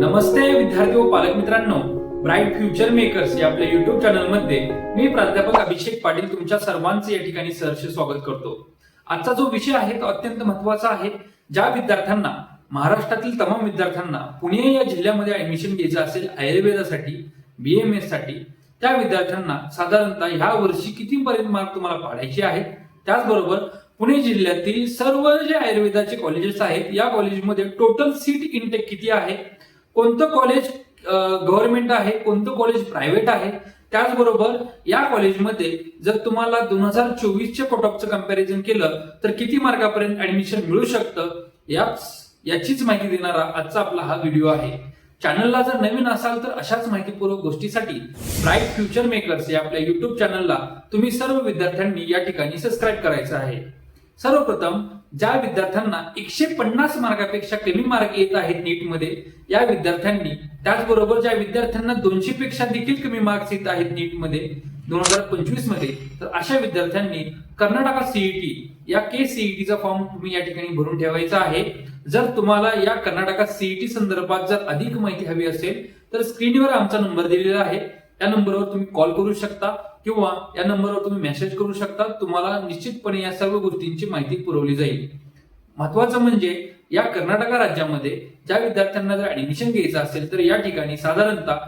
नमस्ते विद्यार्थी व पालक मित्रांनो ब्राईट फ्युचर मेकर्स या आपल्या युट्यूब चॅनलमध्ये मी प्राध्यापक अभिषेक पाटील तुमच्या सर्वांचे या ठिकाणी सहर्ष स्वागत करतो. आजचा जो विषय आहे तो अत्यंत महत्त्वाचा आहे. ज्या विद्यार्थ्यांना महाराष्ट्रातील तमाम विद्यार्थ्यांना पुणे या जिल्ह्यामध्ये ऍडमिशन घ्यायचं असेल आयुर्वेदासाठी बीएमएससाठी त्या विद्यार्थ्यांना साधारणतः ह्या वर्षी किती पर्यंत मार्क तुम्हाला पाडायचे आहेत? त्याचबरोबर पुणे जिल्ह्यातील सर्व जे आयुर्वेदाचे कॉलेजेस आहेत या कॉलेजमध्ये टोटल सीट इनटेक किती आहे? कोणतं कॉलेज गव्हर्नमेंट आहे कोणतं कॉलेज प्रायव्हेट आहे त्याचबरोबर या कॉलेजमध्ये जर तुम्हाला दोन हजार चोवीसच्या कट ऑफचं कंपॅरिझन केलं तर किती मार्कापर्यंत ऍडमिशन मिळू शकतं? याच याचीच माहिती देणारा आजचा आपला हा व्हिडिओ आहे. चॅनलला जर नवीन असाल तर अशाच माहितीपूर्वक गोष्टीसाठी ब्राईट फ्युचर मेकर्स या आपल्या युट्यूब चॅनलला तुम्ही सर्व विद्यार्थ्यांनी या ठिकाणी सबस्क्राईब करायचं आहे. सर्वप्रथम ज्या विद्यार्थ्यांना एकशे पन्नास मार्कापेक्षा कमी मार्क येत आहेत नीटमध्ये या विद्यार्थ्यांनी त्याचबरोबर ज्या विद्यार्थ्यांना दोनशे पेक्षा देखील कमी मार्क्स येत आहेत नीटमध्ये दोन हजार पंचवीसमध्ये तर अशा विद्यार्थ्यांनी कर्नाटका सीईटी या के सीईटीचा फॉर्म तुम्ही या ठिकाणी भरून ठेवायचा आहे. जर तुम्हाला या कर्नाटका सीईटी संदर्भात जर अधिक माहिती हवी असेल तर स्क्रीनवर आमचा नंबर दिलेला आहे. या नंबरवर तुम्ही कॉल करू शकता किंवा या नंबरवर तुम्ही मेसेज करू शकता. तुम्हाला निश्चितपणे या सर्व गोष्टींची माहिती पुरवली जाईल. महत्वाचं म्हणजे या कर्नाटका राज्यामध्ये ज्या विद्यार्थ्यांना जर ऍडमिशन घ्यायचं असेल तर या ठिकाणी साधारणतः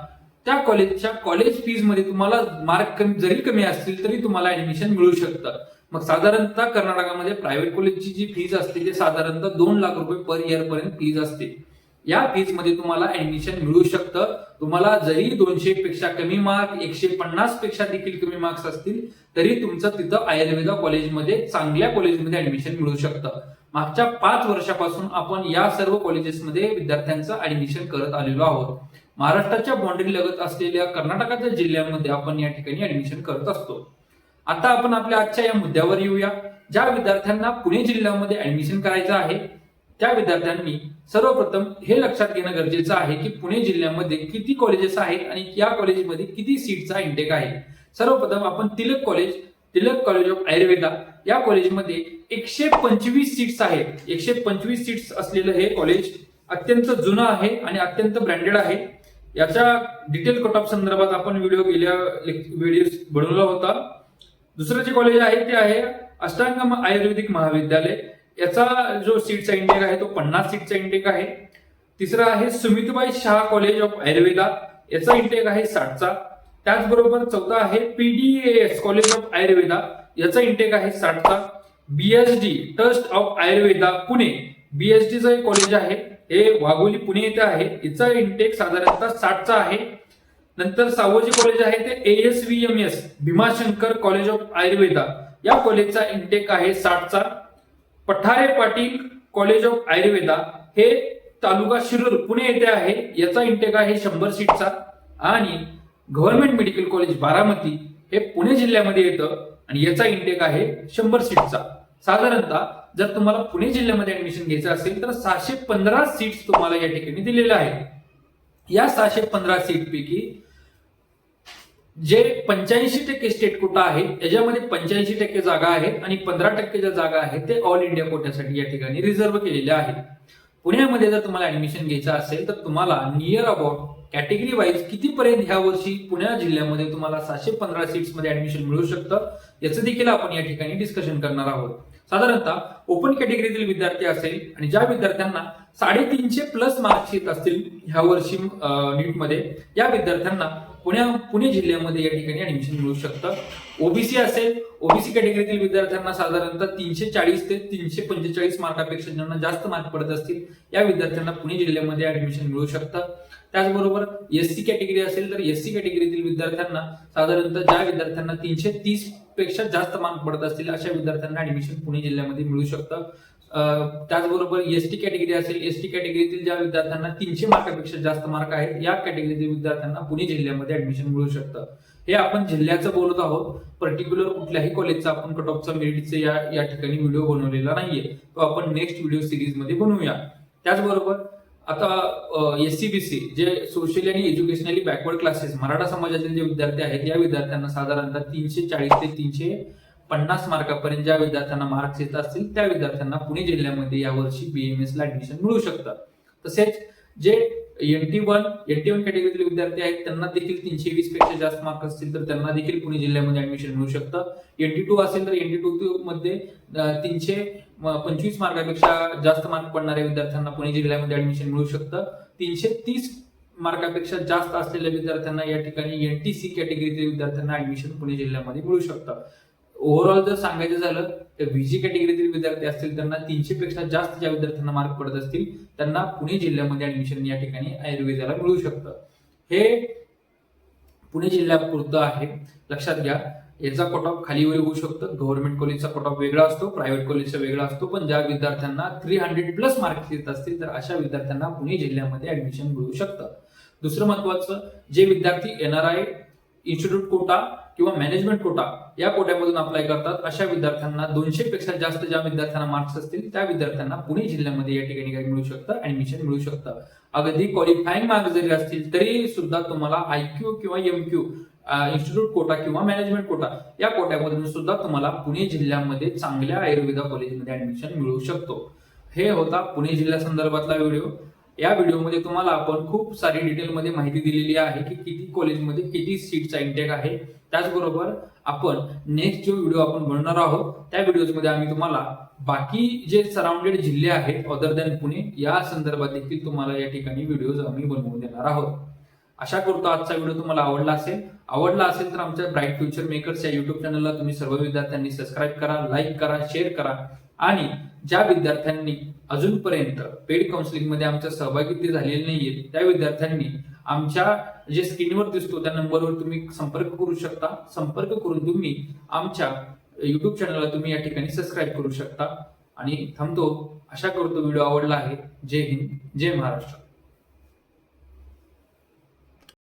त्या कॉलेजच्या कॉलेज फीजमध्ये तुम्हाला मार्क कमी जरी कमी असतील तरी तुम्हाला ऍडमिशन मिळू शकतं. मग साधारणतः कर्नाटकामध्ये प्रायव्हेट कॉलेजची जी फीज असते ते साधारणतः दोन लाख रुपये पर इयर पर्यंत फीज असते. या फीजमध्ये तुम्हाला ऍडमिशन मिळू शकतं. तुम्हाला जरी दोनशे पेक्षा कमी मार्क एकशे पन्नासपेक्षा देखील कमी मार्क्स असतील तरी तुमचं तिथं आयुर्वेदा कॉलेजमध्ये चांगल्या कॉलेजमध्ये ऍडमिशन मिळू शकतं. मागच्या पाच वर्षापासून आपण या सर्व कॉलेजेसमध्ये विद्यार्थ्यांचं ऍडमिशन करत आलेलो आहोत. महाराष्ट्राच्या बाउंड्री लगत असलेल्या कर्नाटकाच्या जिल्ह्यांमध्ये आपण या ठिकाणी ऍडमिशन करत असतो. आता आपण आपल्या आजच्या या मुद्द्यावर येऊया. ज्या विद्यार्थ्यांना पुणे जिल्ह्यामध्ये ऍडमिशन करायचं आहे त्या विद्यार्थ्यांनी सर्वप्रथम हे लक्षात घेणं गरजेचं आहे की पुणे जिल्ह्यामध्ये किती कॉलेजेस आहेत आणि या कॉलेजमध्ये किती सीटचा इंटेक आहे. सर्वप्रथम आपण Tilak college Tilak college of Ayurveda या कॉलेजमध्ये एकशे पंचवीस सीट्स आहेत. एकशे पंचवीस सीट्स असलेलं हे कॉलेज अत्यंत जुनं आहे आणि अत्यंत ब्रँडेड आहे. याच्या डिटेल कट ऑफ संदर्भात आपण व्हिडिओ गेल्या व्हिडिओ बनवला होता. दुसरं जे कॉलेज आहे ते आहे अष्टांग आयुर्वेदिक महाविद्यालय. याचा जो सीटचा इंटेक आहे तो पन्नास सीटचा इंटेक आहे. तिसरा आहे सुमितबाई शाह कॉलेज ऑफ आयुर्वेदा याचा इंटेक आहे साठचा. त्याचबरोबर चौथा आहे पीडीएस कॉलेज ऑफ आयुर्वेदा याचा इंटेक आहे साठचा. BSD trust of Ayurveda Pune बीएसडीचं एक कॉलेज आहे. हे वाघोली पुणे येथे आहे. याचा इंटेक साधारणतः साठचा आहे. नंतर सावोजी कॉलेज आहे ते ASVMS Bhimashankar college of Ayurveda या कॉलेजचा इंटेक आहे साठचा. पठारे पाटील कॉलेज ऑफ आयुर्वेदा हे तालुका शिरूर पुणे येथे आहे. याचा इंटेक आहे शंभर सीटचा. आणि गव्हर्नमेंट मेडिकल कॉलेज बारामती हे पुणे जिल्ह्यामध्ये येतं आणि याचा इंटेक आहे शंभर सीटचा. साधारणतः जर तुम्हाला पुणे जिल्ह्यामध्ये ऍडमिशन घ्यायचं असेल तर सहाशे पंधरा सीट्स तुम्हाला या ठिकाणी दिलेल्या आहेत. या सहाशे पंधरा सीट पैकी जे पंच्याऐंशी टक्के स्टेट कोटा आहे त्याच्यामध्ये पंच्याऐंशी टक्के जागा आहेत आणि पंधरा टक्के ज्या जागा आहेत ते ऑल इंडिया कोट्यासाठी या ठिकाणी रिझर्व्ह केलेल्या आहेत. पुण्यामध्ये जर तुम्हाला ऍडमिशन घ्यायचं असेल तर तुम्हाला नियर अबाउट कॅटेगरी वाईज कितीपर्यंत ह्या वर्षी पुणे जिल्ह्यामध्ये तुम्हाला सहाशे पंधरा सीट्समध्ये ऍडमिशन मिळू शकतं याचं देखील आपण या ठिकाणी डिस्कशन करणार आहोत. साधारणतः ओपन कॅटेगरीतील विद्यार्थी असेल आणि ज्या विद्यार्थ्यांना साडेतीनशे प्लस मार्क्स येत असतील ह्या वर्षी नीटमध्ये या विद्यार्थ्यांना पुण्या पुणे जिल्ह्यामध्ये या ठिकाणी ऍडमिशन मिळू शकतं. ओबीसी असेल ओबीसी कॅटेगरीतील विद्यार्थ्यांना साधारणतः तीनशे चाळीस ते तीनशे पंचेचाळीस मार्कापेक्षा ज्यांना जास्त मार्क पडत असतील या विद्यार्थ्यांना पुणे जिल्ह्यामध्ये ऍडमिशन मिळू शकतं. त्याचबरोबर एससी कॅटेगरी असेल तर एससी कॅटेगरीतील विद्यार्थ्यांना साधारणतः ज्या विद्यार्थ्यांना तीनशे तीसपेक्षा जास्त मार्क पडत असतील अशा विद्यार्थ्यांना ऍडमिशन पुणे जिल्ह्यामध्ये मिळू शकतं. त्याचबरोबर एस टी कॅटेगरी असेल एस टी कॅटेगरीतील ज्या विद्यार्थ्यांना तीनशे मार्कापेक्षा जास्त मार्क आहेत या कॅटेगरीतील विद्यार्थ्यांना पुणे जिल्ह्यामध्ये ऍडमिशन मिळू शकतं. हे आपण जिल्ह्याचं बोलत आहोत. पर्टिक्युलर कुठल्याही कॉलेजचा आपण कट ऑफचा मेरिटचे या या ठिकाणी व्हिडिओ बनवलेला नाहीये. तो आपण नेक्स्ट व्हिडिओ सिरीजमध्ये बनवूया. त्याचबरोबर आता एस सी बी सी जे सोशली आणि एज्युकेशनली बॅकवर्ड क्लासेस मराठा समाजातील जे विद्यार्थी आहेत या विद्यार्थ्यांना साधारणतः तीनशे चाळीस ते तीनशे पन्नास मार्कापर्यंत ज्या विद्यार्थ्यांना मार्क्स येत असतील त्या विद्यार्थ्यांना पुणे जिल्ह्यामध्ये यावर्षी बीएमएस ला ऍडमिशन मिळू शकतं. तसेच जे N T one N T one कॅटेगरीतील विद्यार्थी आहेत त्यांना देखील तीनशे वीसपेक्षा जास्त मार्क असतील तर त्यांना देखील पुणे जिल्ह्यामध्ये ऍडमिशन मिळू शकतं. एन टी टू असेल तर एन टी टू मध्ये तीनशे पंचवीस मार्कापेक्षा जास्त मार्क पडणाऱ्या विद्यार्थ्यांना पुणे जिल्ह्यामध्ये ऍडमिशन मिळू शकतं. तीनशे तीस मार्कापेक्षा जास्त असलेल्या विद्यार्थ्यांना या ठिकाणी एन टी सी कॅटेगरीतील विद्यार्थ्यांना ऍडमिशन पुणे जिल्ह्यामध्ये मिळू शकतं. ओव्हरऑल जर सांगायचं झालं तर व्हीजी कॅटेगरीतील विद्यार्थी असतील त्यांना तीनशे पेक्षा जास्त ज्या विद्यार्थ्यांना मार्क पडत असतील त्यांना पुणे जिल्ह्यामध्ये ऍडमिशन या ठिकाणी आयुर्वेदाला मिळू शकतं. हे पुणे जिल्ह्यापुरतं आहे. लक्षात घ्या याचा कट ऑफ खालीवर होऊ शकतं. गव्हर्नमेंट कॉलेजचा कट ऑफ वेगळा असतो प्रायव्हेट कॉलेजचा वेगळा असतो पण ज्या विद्यार्थ्यांना थ्री हंड्रेड प्लस मार्क्स येत असतील तर अशा विद्यार्थ्यांना पुणे जिल्ह्यामध्ये ऍडमिशन मिळू शकतं. दुसरं महत्वाचं जे विद्यार्थी एनआरआय इन्स्टिट्यूट कोटा किंवा मॅनेजमेंट कोटा या कोट्यामधून अप्लाय करतात. अशा विद्यार्थ्यांना दोनशे पेक्षा जास्त ज्या विद्यार्थ्यांना मार्क्स असतील त्या विद्यार्थ्यांना पुणे जिल्ह्यामध्ये या ठिकाणी काय मिळू शकतं ऍडमिशन मिळू शकतं. अगदी क्वालिफाईंग मार्क्स जरी असतील तरी सुद्धा तुम्हाला आयक्यू किंवा एमक्यू इन्स्टिट्यूट कोटा किंवा मॅनेजमेंट कोटा या कोट्यामधून सुद्धा तुम्हाला पुणे जिल्ह्यामध्ये चांगल्या आयुर्वेदा कॉलेजमध्ये ऍडमिशन मिळू शकतो. हे होता पुणे जिल्ह्या संदर्भातला व्हिडिओ या व्हिडिओमध्ये तुम्हाला आपण खूप सारी डिटेलमध्ये माहिती दिलेली आहे की किती कॉलेजमध्ये किती सीटचा इंटेक आहे. त्याचबरोबर आपण नेक्स्ट जो व्हिडिओ आपण बनवणार आहोत त्या व्हिडिओमध्ये आम्ही तुम्हाला बाकी जे सराउंडेड जिल्हे आहेत अदर दॅन पुणे या संदर्भात देखील तुम्हाला या ठिकाणी व्हिडिओज आम्ही बनवून देणार आहोत. आशा करतो आजचा व्हिडिओ तुम्हाला आवडला असेल आवडला असेल तर आमच्या ब्राईट फ्युचर मेकर्स या युट्यूब चॅनलला तुम्ही सर्व विद्यार्थ्यांनी सबस्क्राईब करा लाईक करा शेअर करा आणि ज्या विद्यार्थ्यांनी अजूनपर्यंत पेड काउन्सिलिंगमध्ये आमच्या सहभागी झालेले नाहीये त्या विद्यार्थ्यांनी आमच्या जे स्क्रीनवर दिसतो त्या नंबरवर तुम्ही संपर्क करू शकता. संपर्क करून तुम्ही आमच्या युट्यूब चॅनलला तुम्ही या ठिकाणी सबस्क्राईब करू शकता. आणि थांबतो आशा करतो व्हिडिओ आवडला आहे. जय हिंद जय महाराष्ट्र.